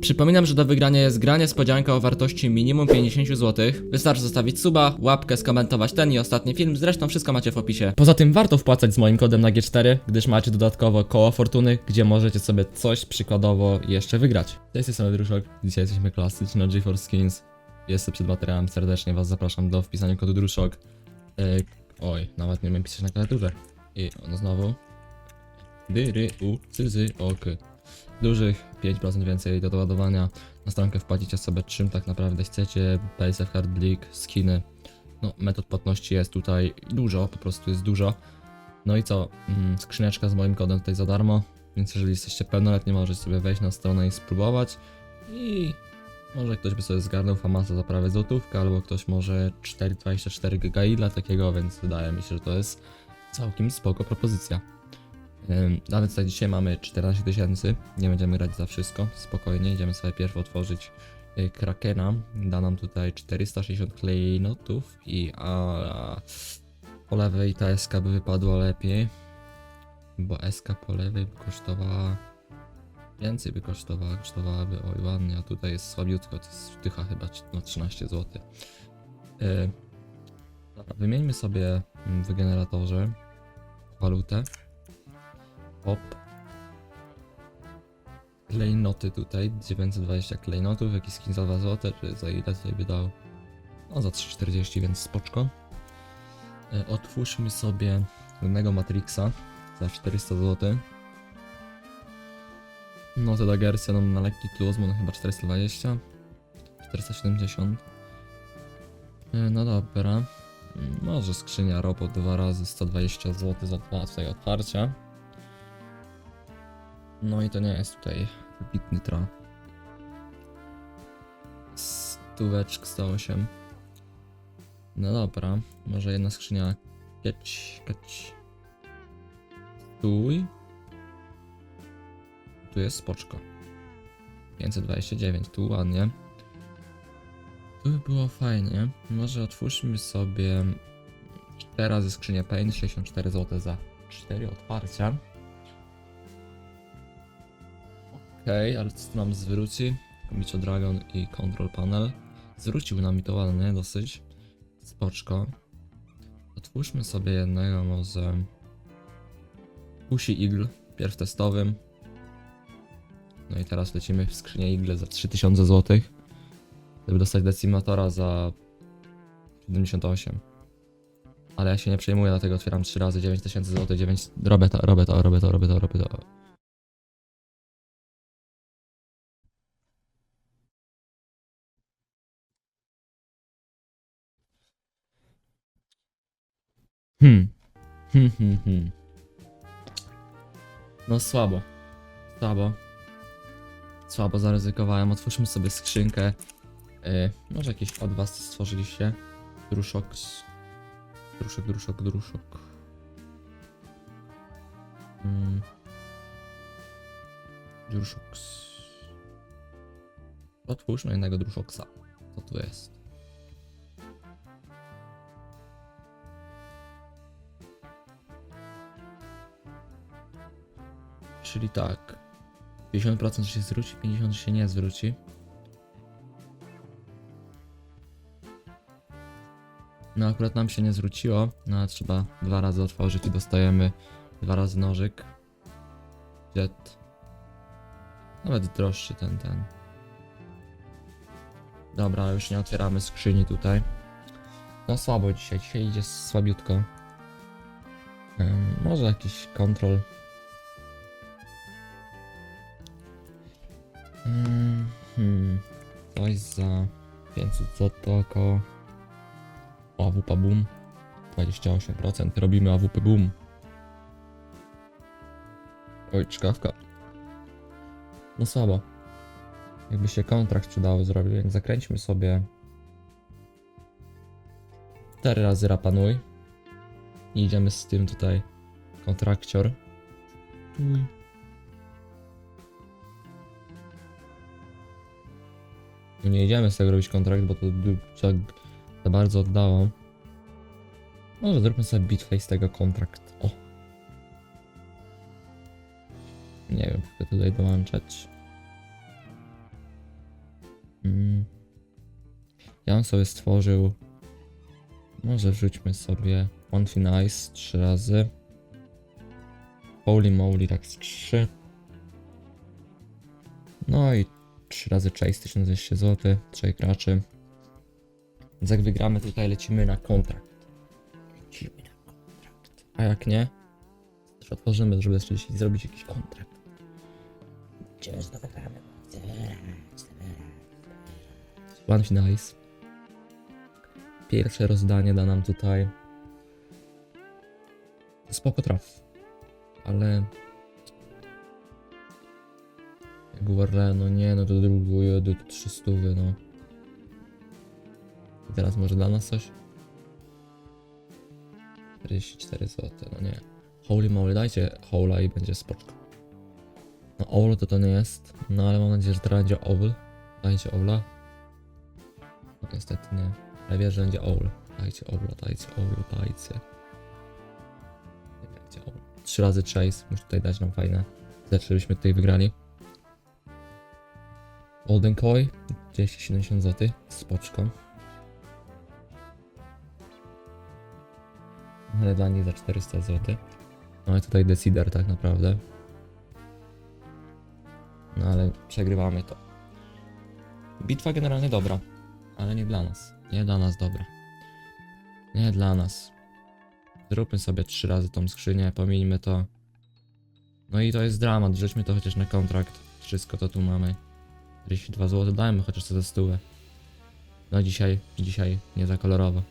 Przypominam, że do wygrania jest gra niespodzianka o wartości minimum 50 zł. Wystarczy zostawić suba, łapkę, skomentować ten i ostatni film, zresztą wszystko macie w opisie. Poza tym warto wpłacać z moim kodem na G4, gdyż macie dodatkowo koło fortuny, gdzie możecie sobie coś przykładowo jeszcze wygrać. Cześć, jestem Druszok, dzisiaj jesteśmy klasyczni na GeForce Skins. Jestem przed materiałem, serdecznie was zapraszam do wpisania kodu Druszok. Yy, oj, nawet nie umiem pisać na klawiaturze. I on znowu. Dy, ry, u, cy, zy, ok. Dużych 5% więcej do doładowania. Na stronkę wpłacicie sobie czym tak naprawdę chcecie. PSF Hard League, skiny. No, metod płatności jest tutaj dużo, po prostu jest dużo. No i co? Mm, skrzyneczka z moim kodem tutaj za darmo. Więc jeżeli jesteście pełnoletni, możecie sobie wejść na stronę i spróbować. I może ktoś by sobie zgarnął Famasa za prawie złotówkę, albo ktoś może 4,24 giga ile takiego, więc wydaje mi się, że to jest całkiem spoko propozycja. Nawet tutaj dzisiaj mamy 14 tysięcy, nie będziemy grać za wszystko, spokojnie, idziemy sobie pierw otworzyć y, Krakena, da nam tutaj 460 klejnotów i a, po lewej ta SK by wypadła lepiej, bo SK po lewej by kosztowała więcej by kosztowała, kosztowałaby oj ładnie, a tutaj jest słabiutko, to jest sztycha chyba no 13 zł. Yy, wymieńmy sobie mm, w generatorze walutę. Hop. Klejnoty tutaj, 920 klejnotów, jakiś skin za 2 zł, czy za ile by dał? No za 3,40, więc spoczko. E, Otwórzmy sobie jednego Matrixa za 400 zł. No to Dagersia nam na lekki bo no chyba 420. 470. E, No dobra. Może skrzynia robot dwa razy 120 zł za dwa tutaj otwarcia. No i to nie jest tutaj wybitny tra. Stóweczk 108. No dobra, może jedna skrzynia kieć, kieć. Stój. Tu jest spoczko. 529, tu ładnie. Tu by było fajnie. Może otwórzmy sobie 4 razy skrzynię Pain, 64 zł za 4 otwarcia. Okej, ale co nam zwróci? Micho Dragon i Control Panel. Zwrócił nam i to ładnie, dosyć. Spoczko. Otwórzmy sobie jednego może... Kusi Eagle, pierw testowym. No i teraz lecimy w skrzynię Eagle za 3000 zł. Żeby dostać Decimatora za 78. Ale ja się nie przejmuję, dlatego otwieram 3 razy 9000 zł, 9... Robię to, robię to, robię to, robię to, robię to. Hmm. Hmm, hmm, hmm. No słabo. Słabo. Słabo zaryzykowałem. Otwórzmy sobie skrzynkę. Yy, może jakiś od was stworzyliście. Druszok. Druszok, druszok, druszok. Mm. Druszok. Otwórzmy jednego druszoksa. Co tu jest? Czyli tak. 50% się zwróci, 50% się nie zwróci. No akurat nam się nie zwróciło, no ale trzeba dwa razy otworzyć i dostajemy dwa razy nożyk. Jet. Nawet droższy ten, ten. Dobra, już nie otwieramy skrzyni tutaj. No słabo dzisiaj, dzisiaj idzie słabiutko. Ym, może jakiś kontrol Hmm. Coś za 500 zł około. O, AWP Boom. 28%. Robimy AWP Boom. Oj, czkawka. No słabo. Jakby się kontrakt przydało zrobić, więc zakręćmy sobie 4 razy rapanuj. I idziemy z tym tutaj kontrakcior. Tuj. Nie idziemy z tego robić kontrakt, bo to za, za bardzo oddało. Może zróbmy sobie bitface tego kontrakt. O! Nie wiem, chcę tutaj dołączać. Mm. Ja bym sobie stworzył. Może wrzućmy sobie One Thin Ice 3 razy. Holy Moly tak z 3. No i 3 razy Chase 1200 zł, 3 graczy. Więc jak wygramy tutaj lecimy na kontrakt. Lecimy na kontrakt. A jak nie, też otworzymy, żeby zrobić jakiś kontrakt. Cię znowu wygramy. One Thin Ice. Pierwsze rozdanie da nam tutaj spoko traf. Ale Warle, no nie, no to drugo jedę, to 300, no. I teraz może dla nas coś? 44 zł, no nie. Holy moly, dajcie Hola i będzie spoczko. No Owl to to nie jest, no ale mam nadzieję, że teraz będzie Owl. Dajcie Owla. No niestety nie. Ale wierzę, że będzie Owl. Dajcie Owla, dajcie Owla, dajcie. Nie Owl. Trzy razy Chase, muszę tutaj dać nam fajne. Lecz żebyśmy tutaj wygrali. Golden Koi, 270 zł, spoczko. Ale dla nich za 400 zł. No i tutaj Decider tak naprawdę. No ale przegrywamy to. Bitwa generalnie dobra, ale nie dla nas. Nie dla nas dobra. Nie dla nas. Zróbmy sobie trzy razy tą skrzynię, pomijmy to. No i to jest dramat, rzućmy to chociaż na kontrakt. Wszystko to tu mamy. 42 zł, dajmy chociaż za stówę. No dzisiaj, dzisiaj nie za kolorowo.